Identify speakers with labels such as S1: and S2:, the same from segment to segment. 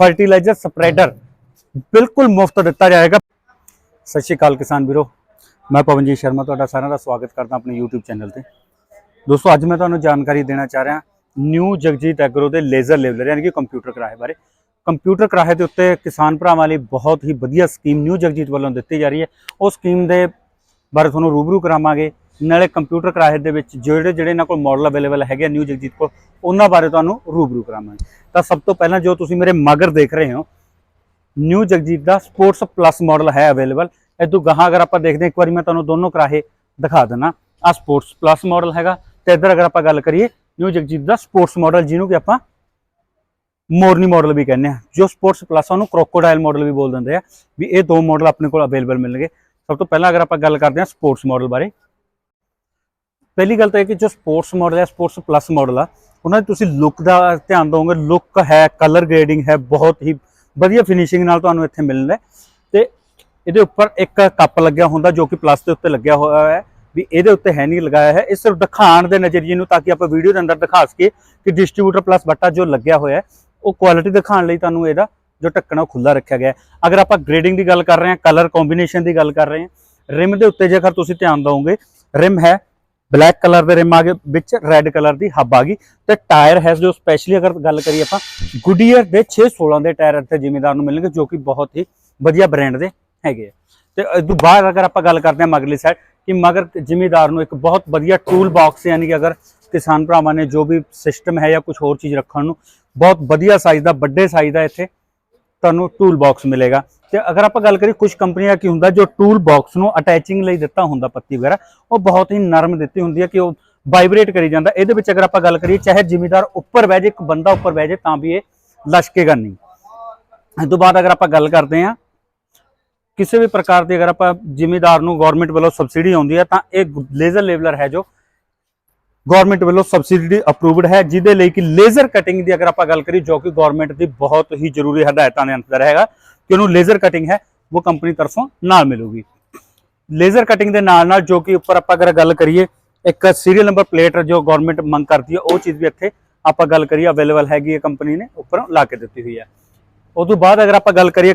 S1: Fertiliser ਸਪਰੈਡਰ ਬਿਲਕੁਲ ਮੁਫਤ ਦਿੱਤਾ ਜਾਏਗਾ। ਸਤਿ ਸ਼੍ਰੀ ਅਕਾਲ ਕਿਸਾਨ ਵੀਰੋ, ਮੈਂ ਪਵਨਜੀਤ ਸ਼ਰਮਾ ਤੁਹਾਡਾ ਸਾਰਿਆਂ ਦਾ ਸਵਾਗਤ ਕਰਦਾ ਆਪਣੇ YouTube ਚੈਨਲ ਤੇ। ਦੋਸਤੋ, ਅੱਜ ਮੈਂ ਤੁਹਾਨੂੰ ਜਾਣਕਾਰੀ ਦੇਣਾ ਚਾਹ ਰਿਹਾ, ਨਿਊ ਜਗਜੀਤ ਐਗਰੋ ਦੇ ਲੇਜ਼ਰ ਲੇਵਲਰ ਯਾਨੀ ਕਿ ਕੰਪਿਊਟਰ ਕਿਰਾਏ ਬਾਰੇ। ਕੰਪਿਊਟਰ ਕਿਰਾਏ ਦੇ ਉੱਤੇ ਕਿਸਾਨ ਭਰਾਵਾਂ ਲਈ ਬਹੁਤ ਹੀ ਵਧੀਆ ਸਕੀਮ ਨਿਊ ਜਗਜੀਤ ਵੱਲੋਂ ਦਿੱਤੀ ਜਾ ਰਹੀ ਹੈ। ਉਹ ਸਕੀਮ ਦੇ ਬਾਰੇ ਤੁਹਾਨੂੰ ਰੂਬਰੂ ਕਰਾਵਾਂਗੇ। ਨਾਲੇ ਕੰਪਿਊਟਰ ਕਰਾਏ ਦੇ ਵਿੱਚ ਜਿਹੜੇ ਜਿਹੜੇ ਇਹਨਾਂ ਕੋਲ ਮਾਡਲ ਅਵੇਲੇਬਲ ਹੈਗੇ ਨਿਊ ਜਗਜੀਤ ਕੋਲ, ਉਹਨਾਂ ਬਾਰੇ ਤੁਹਾਨੂੰ ਰੂਬਰੂ ਕਰਾਵਾਂਗੇ। ਤਾਂ ਸਭ ਤੋਂ ਪਹਿਲਾਂ ਜੋ ਤੁਸੀਂ ਮੇਰੇ ਮਗਰ ਦੇਖ ਰਹੇ ਹੋ ਨਿਊ ਜਗਜੀਤ ਦਾ ਸਪੋਰਟਸ ਪਲੱਸ ਮਾਡਲ ਹੈ ਅਵੇਲੇਬਲ ਇਦੋਂ ਗਾਹਾਂ ਅਗਰ ਆਪਾਂ ਦੇਖਦੇ ਹਾਂ, ਇੱਕ ਵਾਰੀ ਮੈਂ ਤੁਹਾਨੂੰ ਦੋਨੋਂ ਕਰਾਹੇ ਦਿਖਾ ਦਿੰਨਾ ਆ ਸਪੋਰਟਸ ਪਲੱਸ ਮਾਡਲ ਹੈਗਾ ਤੇ ਇੱਧਰ ਅਗਰ ਆਪਾਂ ਗੱਲ ਕਰੀਏ ਨਿਊ ਜਗਜੀਤ ਦਾ ਸਪੋਰਟਸ ਮਾਡਲ ਜਿਹਨੂੰ ਕਿ ਆਪਾਂ ਮੋਰਨੀ ਮਾਡਲ ਵੀ ਕਹਿੰਦੇ ਆ ਜੋ ਸਪੋਰਟਸ ਪਲੱਸ ਉਹਨੂੰ ਕ੍ਰੋਕੋਡਾਈਲ ਮਾਡਲ ਵੀ ਬੋਲ ਦਿੰਦੇ ਆ, ਵੀ ਇਹ ਦੋ ਮਾਡਲ ਆਪਣੇ ਕੋਲ ਅਵੇਲੇਬਲ ਮਿਲਣਗੇ। ਸਭ ਤੋਂ ਪਹਿਲਾਂ ਅਗਰ ਆਪਾਂ ਗੱਲ ਕਰਦੇ ਹਾਂ ਸਪੋਰਟਸ ਮਾਡਲ ਬਾਰੇ ਪਹਿਲੀ ਗੱਲ ਤਾਂ ਇਹ ਕਿ ਜੋ ਸਪੋਰਟਸ ਮਾਡਲ ਹੈ, ਸਪੋਰਟਸ ਪਲੱਸ ਮਾਡਲ ਆ, ਉਹਨਾਂ ਦੀ ਤੁਸੀਂ ਲੁੱਕ ਦਾ ਧਿਆਨ ਦੋਗੇ ਲੁੱਕ ਹੈ ਕਲਰ ਗ੍ਰੇਡਿੰਗ ਹੈ, ਬਹੁਤ ਹੀ ਵਧੀਆ ਫਿਨਿਸ਼ਿੰਗ ਨਾਲ ਤੁਹਾਨੂੰ ਇੱਥੇ ਮਿਲਣਾ ਹੈ। ਤੇ ਇਹਦੇ ਉੱਪਰ ਇੱਕ ਕੱਪ ਲੱਗਿਆ ਹੁੰਦਾ ਜੋ ਕਿ ਪਲੱਸ ਦੇ ਉੱਤੇ ਲੱਗਿਆ ਹੋਇਆ ਹੈ, ਵੀ ਇਹਦੇ ਉੱਤੇ ਹੈ ਨਹੀਂ ਲਗਾਇਆ ਹੈ। ਇਹ ਸਿਰਫ ਦਿਖਾਉਣ ਦੇ ਨਜ਼ਰੀਏ ਨੂੰ ਤਾਂ ਕਿ ਆਪਾਂ ਵੀਡੀਓ ਦੇ ਅੰਦਰ ਦਿਖਾ ਸਕੀਏ ਕਿ ਡਿਸਟ੍ਰੀਬਿਊਟਰ ਪਲੱਸ ਬੱਟਾ ਜੋ ਲੱਗਿਆ ਹੋਇਆ ਉਹ ਕੁਆਲਿਟੀ ਦਿਖਾਉਣ ਲਈ ਤੁਹਾਨੂੰ ਇਹਦਾ ਜੋ ਢੱਕਣਾ ਉਹ ਖੁੱਲਾ ਰੱਖਿਆ ਗਿਆ ਅਗਰ ਆਪਾਂ ਗ੍ਰੇਡਿੰਗ ਦੀ ਗੱਲ ਕਰ ਰਹੇ ਹਾਂ ਕਲਰ ਕੰਬੀਨੇਸ਼ਨ ਦੀ ਗੱਲ ਕਰ ਰਹੇ ਹਾਂ ਰਿਮ ਦੇ ਉੱਤੇ ਜੇਕਰ ਤੁਸੀਂ ਧਿਆਨ ਦਿਓਗੇ ਰਿਮ ਹੈ ਬਲੈਕ ਕਲਰ ਦੇ ਰਿਮ ਆ ਗਏ, ਵਿੱਚ ਰੈੱਡ ਕਲਰ ਦੀ ਹੱਬ ਆ ਗਈ ਤੇ ਟਾਇਰ ਹੈ ਜੋ ਸਪੈਸ਼ਲੀ ਅਗਰ ਗੱਲ ਕਰੀਏ ਆਪਾਂ ਗੁੱਡੀਅਰ ਦੇ 616 ਦੇ ਟਾਇਰ ਇੱਥੇ ਜ਼ਿਮੀਦਾਰ ਨੂੰ ਮਿਲਣਗੇ ਜੋ ਕਿ ਬਹੁਤ ਹੀ ਵਧੀਆ ਬ੍ਰਾਂਡ ਦੇ ਹੈਗੇ ਆ। ਤੇ ਇਸ ਤੋਂ ਬਾਅਦ ਅਗਰ ਆਪਾਂ ਗੱਲ ਕਰਦੇ ਹਾਂ ਮਗਲੀ ਸਾਈਡ ਕਿ ਮਗਰ ਜ਼ਿਮੀਦਾਰ ਨੂੰ ਇੱਕ ਬਹੁਤ ਵਧੀਆ ਟੂਲ ਬਾਕਸ ਯਾਨੀ ਕਿ ਅਗਰ ਕਿਸਾਨ ਭਰਾਵਾਂ ਨੇ ਜੋ ਵੀ ਸਿਸਟਮ ਹੈ ਜਾਂ ਕੁਝ ਹੋਰ ਚੀਜ਼ ਰੱਖਣ ਨੂੰ, ਬਹੁਤ ਵਧੀਆ ਸਾਈਜ਼ ਦਾ, ਵੱਡੇ ਸਾਈਜ਼ ਦਾ ਇੱਥੇ ਤੁਹਾਨੂੰ ਟੂਲ ਬਾਕਸ ਮਿਲੇਗਾ। ਤੇ ਅਗਰ ਆਪਾਂ ਗੱਲ ਕਰੀਏ ਕੁਝ ਕੰਪਨੀਆਂ ਕੀ ਹੁੰਦਾ, ਜੋ ਟੂਲ ਬਾਕਸ ਨੂੰ ਅਟੈਚਿੰਗ ਲਈ ਦਿੱਤਾ ਹੁੰਦਾ ਪੱਤੀ ਵਗੈਰਾ, ਉਹ ਬਹੁਤ ਹੀ ਨਰਮ ਦਿੱਤੀ ਹੁੰਦੀ ਹੈ ਕਿ ਉਹ ਵਾਈਬ੍ਰੇਟ ਕਰੀ ਜਾਂਦਾ। ਇਹਦੇ ਵਿੱਚ ਅਗਰ ਆਪਾਂ ਗੱਲ ਕਰੀਏ, ਚਾਹੇ ਜ਼ਿਮੀਦਾਰ ਉੱਪਰ ਬਹਿ ਜਾਏ ਇੱਕ ਬੰਦਾ ਉੱਪਰ ਬਹਿ ਜਾਏ ਤਾਂ ਵੀ ਇਹ ਲਸ਼ਕੇਗਾ ਨਹੀਂ। ਇਸ ਤੋਂ ਬਾਅਦ ਅਗਰ ਆਪਾਂ ਗੱਲ ਕਰਦੇ ਹਾਂ, ਕਿਸੇ ਵੀ ਪ੍ਰਕਾਰ ਦੀ ਅਗਰ ਆਪਾਂ ਜ਼ਿਮੀਦਾਰ ਨੂੰ ਗਵਰਨਮੈਂਟ ਵੱਲੋਂ ਸਬਸਿਡੀ ਆਉਂਦੀ ਹੈ, ਤਾਂ ਇਹ ਲੇਜ਼ਰ ਲੇਵਲਰ ਹੈ ਜੋ ਗਵਰਨਮੈਂਟ ਵੱਲੋਂ ਸਬਸਿਡੀ ਅਪਰੂਵਡ ਹੈ, ਜਿਹਦੇ ਲਈ ਕਿ ਲੇਜ਼ਰ ਕਟਿੰਗ ਦੀ ਅਗਰ ਆਪਾਂ ਗੱਲ ਕਰੀਏ, ਜੋ ਕਿ ਗਵਰਨਮੈਂਟ ਦੀ ਬਹੁਤ ਹੀ ਜ਼ਰੂਰੀ ਹਦਾਇਤਾਂ ਦੇ ਅੰਦਰ ਹੈਗਾ, ਕਿ ਉਹਨੂੰ ਲੇਜ਼ਰ ਕਟਿੰਗ ਹੈ, ਉਹ ਕੰਪਨੀ ਤਰਫੋਂ ਨਾਲ ਮਿਲੂਗੀ। ਲੇਜ਼ਰ ਕਟਿੰਗ ਦੇ ਨਾਲ ਨਾਲ ਜੋ ਕਿ ਉੱਪਰ ਆਪਾਂ ਅਗਰ ਗੱਲ ਕਰੀਏ, ਇੱਕ ਸੀਰੀਅਲ ਨੰਬਰ ਪਲੇਟ ਜੋ ਗਵਰਨਮੈਂਟ ਮੰਗ ਕਰਦੀ ਹੈ, ਉਹ ਚੀਜ਼ ਵੀ ਇੱਥੇ ਆਪਾਂ ਗੱਲ ਕਰੀਏ ਅਵੇਲੇਬਲ ਹੈਗੀ ਹੈ ਕੰਪਨੀ ਨੇ, ਉੱਪਰੋਂ ਲਾ ਕੇ ਦਿੱਤੀ ਹੋਈ ਹੈ। ਉਸ ਤੋਂ ਬਾਅਦ ਅਗਰ ਆਪਾਂ ਗੱਲ ਕਰੀਏ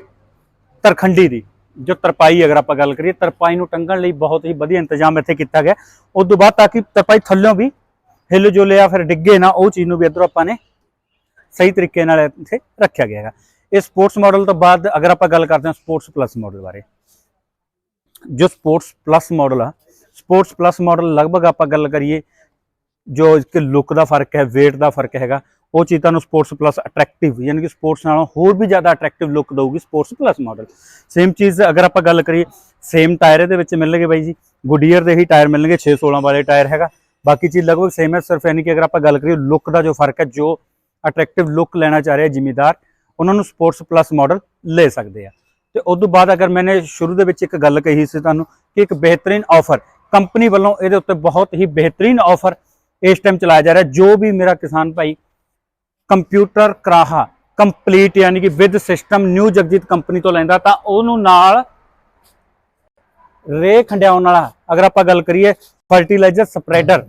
S1: ਤਰਖੰਡੀ ਦੀ ਜੋ ਤਰਪਾਈ ਅਗਰ ਆਪਾਂ ਗੱਲ ਕਰੀਏ, ਤਰਪਾਈ ਨੂੰ ਟੰਗਣ ਲਈ ਬਹੁਤ ਹੀ ਵਧੀਆ ਇੰਤਜ਼ਾਮ ਇੱਥੇ ਕੀਤਾ ਗਿਆ। ਉਸ ਤੋਂ ਬਾਅਦ ਤਾਂ ਕਿ ਤਰਪਾਈ ਥੱਲਿਓਂ ਵੀ ਹਿੱਲ ਜੋ ਲਿਆ ਫਿਰ ਡਿੱਗੇ ਨਾ, ਉਹ ਚੀਜ਼ ਨੂੰ ਵੀ ਇਧਰੋਂ ਆਪਾਂ ਨੇ ਸਹੀ ਤਰੀਕੇ ਨਾਲ ਇੱਥੇ ਰੱਖਿਆ ਗਿਆ ਹੈਗਾ। ਇਹ ਸਪੋਰਟਸ ਮਾਡਲ ਤੋਂ ਬਾਅਦ ਅਗਰ ਆਪਾਂ ਗੱਲ ਕਰਦੇ ਹਾਂ ਸਪੋਰਟਸ ਪਲੱਸ ਮਾਡਲ ਬਾਰੇ। ਜੋ ਸਪੋਰਟਸ ਪਲੱਸ ਮਾਡਲ ਆ, ਸਪੋਰਟਸ ਪਲੱਸ ਮਾਡਲ ਲਗਭਗ ਆਪਾਂ ਗੱਲ ਕਰੀਏ ਜੋ ਇਸਕੇ ਲੁੱਕ ਦਾ ਫ਼ਰਕ ਹੈ, weight ਦਾ ਫ਼ਰਕ ਹੈਗਾ ਉਹ ਚੀਜ਼ ਤੁਹਾਨੂੰ ਸਪੋਰਟਸ ਪਲੱਸ ਅਟਰੈਕਟਿਵ ਯਾਨੀ ਕਿ ਸਪੋਰਟਸ ਨਾਲੋਂ ਹੋਰ ਵੀ ਜ਼ਿਆਦਾ ਅਟਰੈਕਟਿਵ ਲੁੱਕ ਦਊਗੀ ਸਪੋਰਟਸ ਪਲੱਸ ਮਾਡਲ ਸੇਮ ਚੀਜ਼ ਅਗਰ ਆਪਾਂ ਗੱਲ ਕਰੀਏ ਸੇਮ ਟਾਇਰ ਇਹਦੇ ਵਿੱਚ ਮਿਲਣਗੇ ਬਾਈ ਜੀ। ਗੁਡੀਅਰ ਦੇ ਹੀ ਟਾਇਰ ਮਿਲਣਗੇ 616 ਵਾਲੇ ਟਾਇਰ ਹੈਗਾ। ਬਾਕੀ ਚੀਜ਼ ਲਗਭਗ ਸੇਮ ਹੈ, ਸਿਰਫ ਯਾਨੀ ਕਿ ਅਗਰ ਆਪਾਂ ਗੱਲ ਕਰੀਏ ਲੁੱਕ ਦਾ ਜੋ ਫ਼ਰਕ ਹੈ, ਜੋ ਅਟਰੈਕਟਿਵ ਲੁੱਕ ਲੈਣਾ ਚਾਹ ਰਿਹਾ ਜ਼ਿਮੀਦਾਰ, ਉਹਨਾਂ ਨੂੰ ਸਪੋਰਟਸ ਪਲੱਸ ਮਾਡਲ ਲੈ ਸਕਦੇ ਆ। ਤੇ ਉਸ ਤੋਂ ਬਾਅਦ ਅਗਰ ਮੈਨੇ ਸ਼ੁਰੂ ਦੇ ਵਿੱਚ ਇੱਕ ਗੱਲ ਕਹੀ ਸੀ ਤੁਹਾਨੂੰ ਕਿ ਇੱਕ ਬਿਹਤਰੀਨ ਆਫਰ ਕੰਪਨੀ ਵੱਲੋਂ ਇਹਦੇ ਉੱਤੇ ਬਹੁਤ ਹੀ ਬਿਹਤਰੀਨ ਆਫਰ ਇਸ ਟਾਈਮ ਚਲਾਇਆ ਜਾ ਰਿਹਾ। ਜੋ ਵੀ ਮੇਰਾ ਕਿਸਾਨ ਭਾਈ ਕੰਪਿਊਟਰ ਕਰਾਹਾ ਕੰਪਲੀਟ ਯਾਨੀ ਕਿ with system new Jagjit company ਤੋਂ ਲੈਂਦਾ ਤਾਂ ਉਹਨੂੰ ਨਾਲ ਰੇ ਖੰਡਿਆਉਣ ਵਾਲਾ, ਅਗਰ ਆਪਾਂ ਗੱਲ ਕਰੀਏ ਫਰਟੀਲਾਈਜ਼ਰ ਸਪਰੈਡਰ,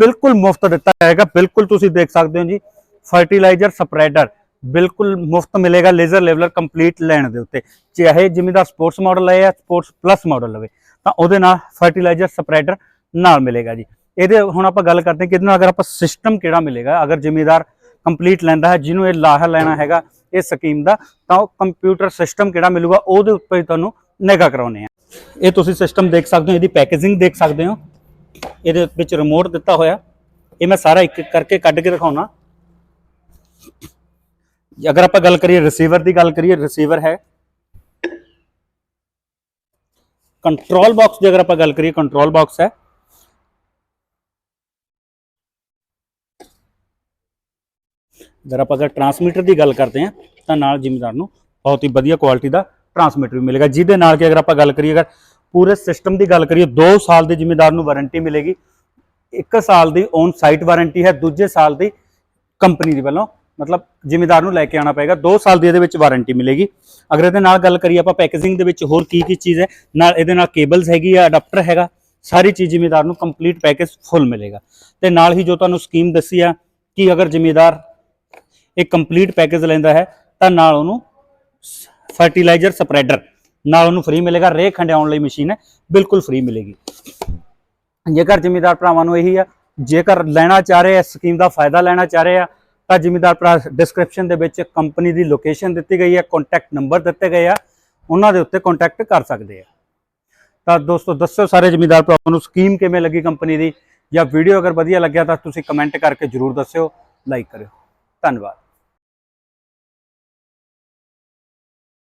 S1: ਬਿਲਕੁਲ ਮੁਫਤ ਦਿੱਤਾ ਜਾਏਗਾ, ਬਿਲਕੁਲ ਤੁਸੀਂ ਦੇਖ ਸਕਦੇ ਹੋ ਜੀ, ਫਰਟੀਲਾਈਜ਼ਰ ਸਪਰੈਡਰ, ਬਿਲਕੁਲ ਮੁਫਤ ਮਿਲੇਗਾ ਲੇਜ਼ਰ ਲੈਵਲਰ ਕੰਪਲੀਟ ਲੈਣ ਦੇ ਉੱਤੇ। ਚਾਹੇ ਜ਼ਿਮੀਦਾਰ ਸਪੋਰਟਸ ਮਾਡਲ ਲਏ ਜਾਂ ਸਪੋਰਟਸ ਪਲੱਸ ਮਾਡਲ ਲਵੇ, ਤਾਂ ਉਹਦੇ ਨਾਲ ਫਰਟੀਲਾਈਜ਼ਰ ਸਪਰੈਡਰ ਨਾਲ ਮਿਲੇਗਾ ਜੀ। ਇਹਦੇ ਹੁਣ ਆਪਾਂ ਗੱਲ ਕਰਦੇ ਕਿ ਇਹਦੇ ਨਾਲ ਅਗਰ ਆਪਾਂ ਸਿਸਟਮ ਕਿਹੜਾ ਮਿਲੇਗਾ, ਅਗਰ ਜ਼ਿਮੀਦਾਰ ਕੰਪਲੀਟ ਲੈਂਦਾ ਹੈ, ਜਿਹਨੂੰ ਇਹ ਲਾਹਾ ਲੈਣਾ ਹੈਗਾ, ਇਹ ਸਕੀਮ ਦਾ, ਤਾਂ ਉਹ ਕੰਪਿਊਟਰ ਸਿਸਟਮ ਕਿਹੜਾ ਮਿਲੂਗਾ, ਉਹਦੇ ਉੱਪਰ ਤੁਹਾਨੂੰ ਨਿਗਾ ਕਰਾਉਣੇ ਆ ਇਹ ਤੁਸੀਂ ਸਿਸਟਮ ਦੇਖ ਸਕਦੇ ਹੋ, ਇਹਦੀ ਪੈਕੇਜਿੰਗ ਦੇਖ ਸਕਦੇ ਹੋ। ਇਹਦੇ ਵਿੱਚ ਰਿਮੋਟ ਦਿੱਤਾ ਹੋਇਆ। ਇਹ ਮੈਂ ਸਾਰਾ ਇੱਕ ਇੱਕ ਕਰਕੇ ਕੱਢ ਕੇ ਦਿਖਾਉਣਾ। ਅਗਰ ਆਪਾਂ ਗੱਲ ਕਰੀਏ ਰਿਸੀਵਰ ਦੀ, ਗੱਲ ਕਰੀਏ ਰਿਸੀਵਰ ਹੈ। ਕੰਟਰੋਲ ਬਾਕਸ ਦੀ ਅਗਰ ਆਪਾਂ ਗੱਲ ਕਰੀਏ ਕੰਟਰੋਲ ਬਾਕਸ ਹੈ। ਅਗਰ ਆਪਾਂ ਅਗਰ ਟਰਾਂਸਮੀਟਰ ਦੀ ਗੱਲ ਕਰਦੇ ਹਾਂ, ਤਾਂ ਨਾਲ ਜ਼ਿਮੀਦਾਰ ਨੂੰ ਬਹੁਤ ਹੀ ਵਧੀਆ ਕੁਆਲਿਟੀ ਦਾ ਟਰਾਂਸਮੀਟਰ ਵੀ ਮਿਲੇਗਾ, ਜਿਹਦੇ ਨਾਲ ਕਿ ਅਗਰ ਆਪਾਂ ਗੱਲ ਕਰੀਏ, ਅਗਰ ਪੂਰੇ ਸਿਸਟਮ ਦੀ ਗੱਲ ਕਰੀਏ 2 ਸਾਲ ਦੀ ਜ਼ਿਮੀਦਾਰ ਨੂੰ ਵਾਰੰਟੀ ਮਿਲੇਗੀ 1 ਸਾਲ ਦੀ ਔਨ ਸਾਈਟ ਵਾਰੰਟੀ ਹੈ, ਦੂਜੇ ਸਾਲ ਦੀ ਕੰਪਨੀ ਦੀ ਵੱਲੋਂ, ਮਤਲਬ ਜ਼ਿਮੀਦਾਰ ਨੂੰ ਲੈ ਕੇ ਆਉਣਾ ਪਏਗਾ 2 ਸਾਲ ਦੀ ਇਹਦੇ ਵਿੱਚ ਵਾਰੰਟੀ ਮਿਲੇਗੀ। ਅਗਰ ਇਹਦੇ ਨਾਲ ਗੱਲ ਕਰੀਏ, ਆਪਾਂ ਪੈਕੇਜਿੰਗ ਦੇ ਵਿੱਚ ਹੋਰ ਕੀ ਕੀ ਚੀਜ਼ ਹੈ, ਨਾਲ ਇਹਦੇ ਨਾਲ ਕੇਬਲਸ ਹੈਗੀ ਆ ਅਡਾਪਟਰ ਹੈਗਾ, ਸਾਰੀ ਚੀਜ਼ ਜ਼ਿਮੀਦਾਰ ਨੂੰ ਕੰਪਲੀਟ ਪੈਕੇਜ ਫੁੱਲ ਮਿਲੇਗਾ। ਤੇ ਨਾਲ ਹੀ ਜੋ ਤੁਹਾਨੂੰ ਸਕੀਮ ਦੱਸੀ ਆ, ਕਿ ਅਗਰ ਜ਼ਿਮੀਦਾਰ ਇਹ ਕੰਪਲੀਟ ਪੈਕੇਜ ਲੈਂਦਾ ਹੈ, ਤਾਂ ਨਾਲ ਉਹਨੂੰ ਫਰਟੀਲਾਈਜ਼ਰ ਸਪਰੈਡਰ ਨਾਲ ਉਹਨੂੰ ਫ੍ਰੀ ਮਿਲੇਗਾ, ਰੇਹ ਖੰਡਿਆਉਣ ਲਈ ਮਸ਼ੀਨ ਹੈ, ਬਿਲਕੁਲ ਫ੍ਰੀ ਮਿਲੇਗੀ। ਜੇਕਰ ਜ਼ਿਮੀਦਾਰ ਭਰਾਵਾਂ ਨੂੰ ਇਹੀ ਆ, ਜੇਕਰ ਲੈਣਾ ਚਾਹ ਰਹੇ ਆ ਸਕੀਮ ਦਾ ਫਾਇਦਾ ਲੈਣਾ ਚਾਹ ਰਹੇ ਆ, ਤਾਂ ਜ਼ਿਮੀਦਾਰ ਭਰਾ ਡਿਸਕ੍ਰਿਪਸ਼ਨ ਦੇ ਵਿੱਚ ਕੰਪਨੀ ਦੀ ਲੋਕੇਸ਼ਨ ਦਿੱਤੀ ਗਈ ਹੈ ਕੰਟੈਕਟ ਨੰਬਰ ਦਿੱਤੇ ਗਏ ਆ, ਉਹਨਾਂ ਦੇ ਉੱਤੇ ਕੰਟੈਕਟ ਕਰ ਸਕਦੇ ਆ। ਤਾਂ ਦੋਸਤੋ ਦੱਸਿਓ ਸਾਰੇ ਜ਼ਿਮੀਦਾਰ ਭਰਾਵਾਂ ਨੂੰ ਸਕੀਮ ਕਿਵੇਂ ਲੱਗੀ ਕੰਪਨੀ ਦੀ, ਜਾਂ ਵੀਡੀਓ ਅਗਰ ਵਧੀਆ ਲੱਗਿਆ ਤਾਂ ਤੁਸੀਂ ਕਮੈਂਟ ਕਰਕੇ ਜਰੂਰ ਦੱਸਿਓ ਲਾਈਕ ਕਰਿਓ। ਧੰਨਵਾਦ।